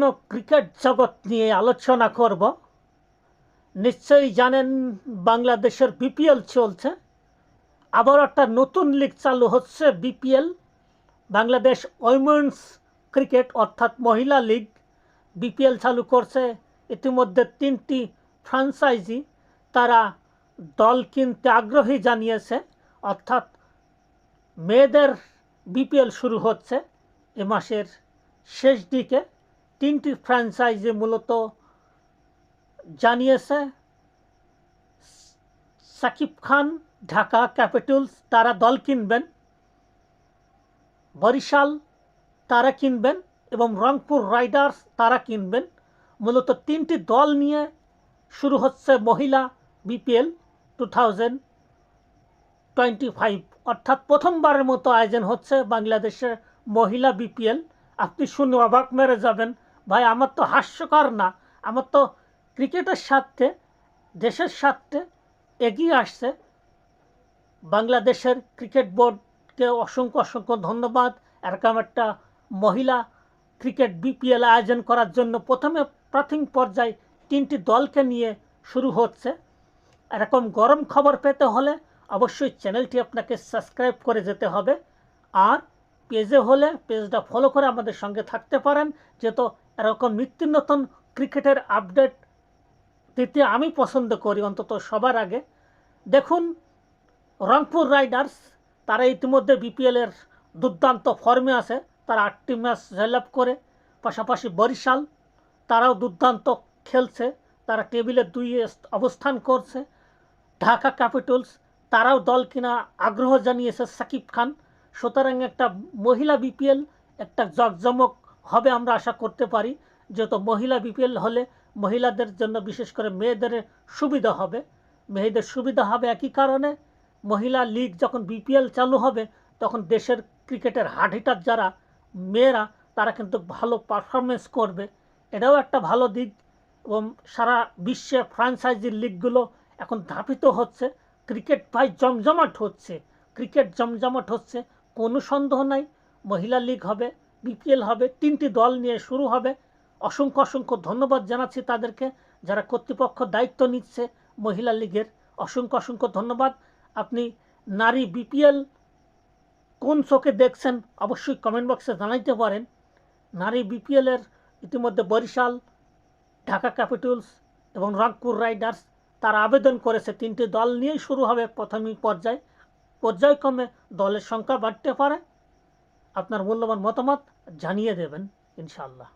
বিভিন্ন ক্রিকেট জগৎ নিয়ে আলোচনা করব। নিশ্চয়ই জানেন বাংলাদেশের বিপিএল চলছে। আবার একটা নতুন লিগ চালু হচ্ছে বিপিএল বাংলাদেশ উইমেন্স ক্রিকেট অর্থাৎ মহিলা লিগ বিপিএল চালু করছে ইতিমধ্যে তিনটি ফ্রাঞ্চাইজি তারা দল কিনতে আগ্রহী জানিয়েছে, অর্থাৎ মেয়েদের বিপিএল শুরু হচ্ছে এ মাসের শেষ দিকে। তিনটি ফ্র্যাঞ্চাইজি মূলত জানিয়েছে, সাকিব খান, ঢাকা ক্যাপিটালস, তারা দল কিনবেন, বরিশাল তারা কিনবেন এবং রংপুর রাইডার্স তারা কিনবেন। মূলত তিনটি দল নিয়ে শুরু হচ্ছে মহিলা BPL two thousand twenty five. অর্থাৎ প্রথমবারের মতো আয়োজন হচ্ছে বাংলাদেশের মহিলা বিপিএল। আপনি শুনে অবাক মেরে যাবেন ভাই, আমার তো হাস্যকর না। আমার তো ক্রিকেটের স্বার্থে, দেশের স্বার্থে এগিয়ে আসছে। বাংলাদেশের ক্রিকেট বোর্ডকে অসংখ্য অসংখ্য ধন্যবাদ। এরকম একটা মহিলা ক্রিকেট বিপিএল আয়োজন করার জন্য প্রথমে প্রাথমিক পর্যায়ে তিনটি দলকে নিয়ে শুরু হচ্ছে। এরকম গরম খবর পেতে হলে অবশ্যই চ্যানেলটি আপনাকে সাবস্ক্রাইব করে যেতে হবে। আর পেজে হলে পেজটা ফলো করে আমাদের সঙ্গে থাকতে পারেন, যেহেতু এরকম নিত্য নতুন ক্রিকেটের আপডেট দিতে আমি পছন্দ করি, অন্তত সবার আগে। দেখুন, রংপুর রাইডার্স, তারা ইতিমধ্যে বিপিএলের দুর্দান্ত ফর্মে আছে। তারা আটটি ম্যাচ জয়লাভ করে, পাশাপাশি বরিশাল, তারাও দুর্দান্ত খেলছে। তারা টেবিলে দুই অবস্থান করছে। ঢাকা ক্যাপিটালস, তারাও দল কিনা আগ্রহ জানিয়েছে সাকিব খান। সুতরাং একটা মহিলা বিপিএল একটা জকজমক হবে আমরা আশা করতে পারি যেহেতু মহিলা বিপিএল হলে মহিলাদের জন্য বিশেষ করে মেয়েদের সুবিধা হবে। মেয়েদের সুবিধা হবে একই কারণে মহিলা লীগ যখন বিপিএল চালু হবে, তখন দেশের ক্রিকেটের হার্ড হিটার যারা মেয়েরা, তারা কিন্তু ভালো পারফরমেন্স করবে। এটাও একটা ভালো দিক এবং সারা বিশ্বে ফ্রাঞ্চাইজির লিগগুলো এখন ধাপিত হচ্ছে। ক্রিকেট ভাই জমজমাট হচ্ছে। ক্রিকেট জমজমাট হচ্ছে, কোনো সন্দেহ নাই। মহিলা লিগ হবে বিপিএল হবে, তিনটি দল নিয়ে শুরু হবে। অসংখ্য অসংখ্য ধন্যবাদ জানাচ্ছি তাদেরকে যারা কর্তৃপক্ষ দায়িত্ব নিচ্ছে মহিলা লীগের। অসংখ্য অসংখ্য ধন্যবাদ। আপনি নারী বিপিএল কোন চোখে দেখছেন অবশ্যই কমেন্ট বক্সে জানাইতে পারেন। নারী বিপিএলের ইতিমধ্যে বরিশাল, ঢাকা ক্যাপিটালস এবং রংপুর রাইডার্স তারা আবেদন করেছে। তিনটি দল নিয়েই শুরু হবে প্রাথমিক পর্যায়ে। পর্যায়ক্রমে দলের সংখ্যা বাড়তে পারে। আপনার মূল্যবান মতামত জানিয়ে দেবেন ইনশাআল্লাহ।